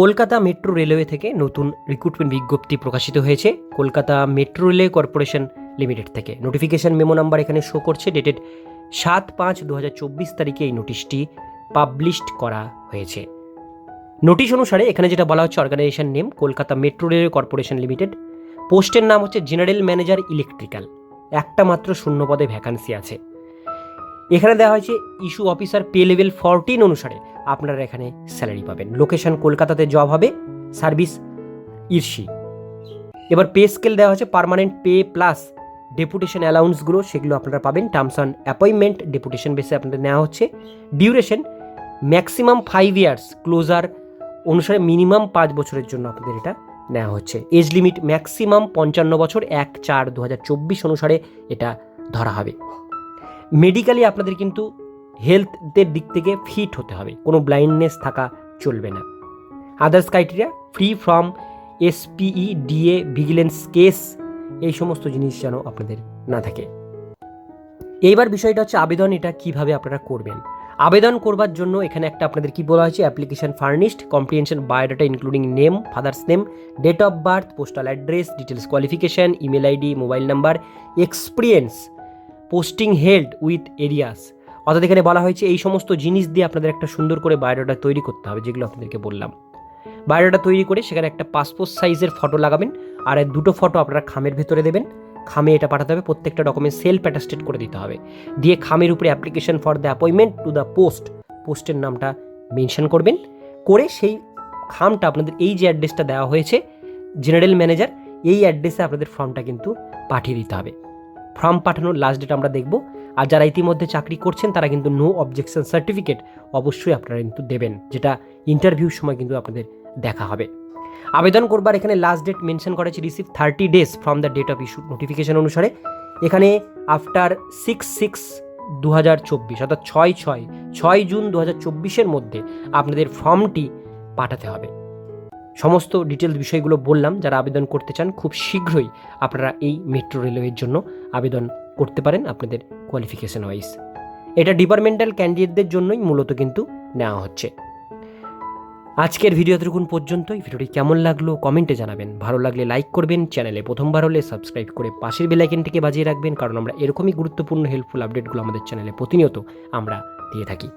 Kolkata metro railway থেকে নতুন recruitment বিজ্ঞপ্তি প্রকাশিত হয়েছে। Kolkata metro railway corporation limited থেকে। নোটিফিকেশন মেমো নাম্বার এখানে শো করছে ডেটেড সাত পাঁচ দু তারিখে এই নোটিশটি পাবলিশড করা হয়েছে। নোটিশ অনুসারে এখানে যেটা বলা হচ্ছে organisation name Kolkata metro railway corporation limited. পোস্টের নাম হচ্ছে জেনারেল ম্যানেজার ইলেকট্রিক্যাল একটা মাত্র শূন্য পদে ভ্যাকান্সি আছে। এখানে দেওয়া হয়েছে issue officer pay level fourteen অনুসারে। আপনারা এখানে স্যালারি পাবেন। লোকেশন কলকাতাতে জব হবে, সার্ভিস ইরশি। এবার পে স্কেল দেওয়া হচ্ছে পার্মানেন্ট পে প্লাস ডেপুটেশন অ্যালাউন্সগুলো, সেগুলো আপনারা পাবেন। টার্মস অন অ্যাপয়েন্টমেন্ট, ডেপুটেশন বেসে আপনাদের নেওয়া হচ্ছে। Duration, maximum five years, closure অনুসারে মিনিমাম পাঁচ বছরের জন্য আপনাদের এটা নেওয়া হচ্ছে। এজ লিমিট ম্যাক্সিমাম পঞ্চান্ন বছর, এক চার দু অনুসারে এটা ধরা হবে। মেডিকেলি আপনাদের কিন্তু হেলথের দিক থেকে ফিট হতে হবে। কোনো ব্লাইন্ডনেস থাকা চলবে না। Others criteria free from SPE DA vigilance case এই সমস্ত জিনিস যেন আপনাদের না থাকে। এইবার বিষয়টা হচ্ছে আবেদন, এটা কীভাবে আপনারা করবেন? আবেদন করবার জন্য এখানে একটা আপনাদের কি বলা হয়েছে? Application furnished comprehension biodata including name father's name date of birth postal address details qualification email ID mobile number experience posting held with areas অর্থাৎ এখানে বলা হয়েছে এই সমস্ত জিনিস দিয়ে আপনাদের একটা সুন্দর করে বায়োডাটা তৈরি করতে হবে, যেগুলো আপনাদেরকে বললাম। বায়োডাটা তৈরি করে সেখানে একটা পাসপোর্ট সাইজের ফটো লাগাবেন, আর দুটো ফটো আপনারা খামের ভেতরে দেবেন। খামে এটা পাঠাতে হবে, প্রত্যেকটা ডকুমেন্ট সেলফ অ্যাটাস্টেড করে দিতে হবে। দিয়ে খামের উপরে application for the appointment to the post পোস্টের নামটা মেনশন করবেন। করে সেই খামটা আপনাদের এই যে অ্যাড্রেসটা দেওয়া হয়েছে জেনারেল ম্যানেজার এই অ্যাড্রেসে আপনাদের ফর্মটা কিন্তু পাঠিয়ে দিতে হবে। ফর্ম পাঠানোর লাস্ট ডেট আমরা দেখব। আর যারা ইতিমধ্যে চাকরি করছেন, তারা কিন্তু নো অবজেকশন সার্টিফিকেট অবশ্যই আপনারা কিন্তু দেবেন, যেটা ইন্টারভিউর সময় কিন্তু আপনাদের দেখা হবে। আবেদন করবার এখানে লাস্ট ডেট মেনশন করা হয়েছে receive thirty days from the date of issue notification অনুসারে। এখানে আফটার সিক্স সিক্স দু হাজার চব্বিশ, অর্থাৎ ছয় ছয় ছয় জুন দু হাজার চব্বিশের মধ্যে আপনাদের ফর্মটি পাঠাতে হবে। সমস্ত ডিটেলস বিষয়গুলো বললাম, যারা আবেদন করতে চান, খুব শীঘ্রই আপনারা এই মেট্রো রেলওয়ের জন্য আবেদন করতে পারেন আপনাদের কোয়ালিফিকেশন ওয়াইজ এটা ডিপার্টমেন্টাল ক্যান্ডিডেটদের জন্যই মূলত কিন্তু নেওয়া হচ্ছে। আজকের ভিডিও এতটুকুন পর্যন্তই। ভিডিওটি কেমন লাগল কমেন্টে জানাবেন। ভালো লাগলে লাইক করবেন চ্যানেলে প্রথমবার হলে সাবস্ক্রাইব করে পাশের বেলাইকেনটিকে বাজিয়ে রাখবেন, কারণ আমরা এরকমই গুরুত্বপূর্ণ হেল্পফুল আপডেটগুলো আমাদের চ্যানেলে প্রতিনিয়ত আমরা দিয়ে থাকি।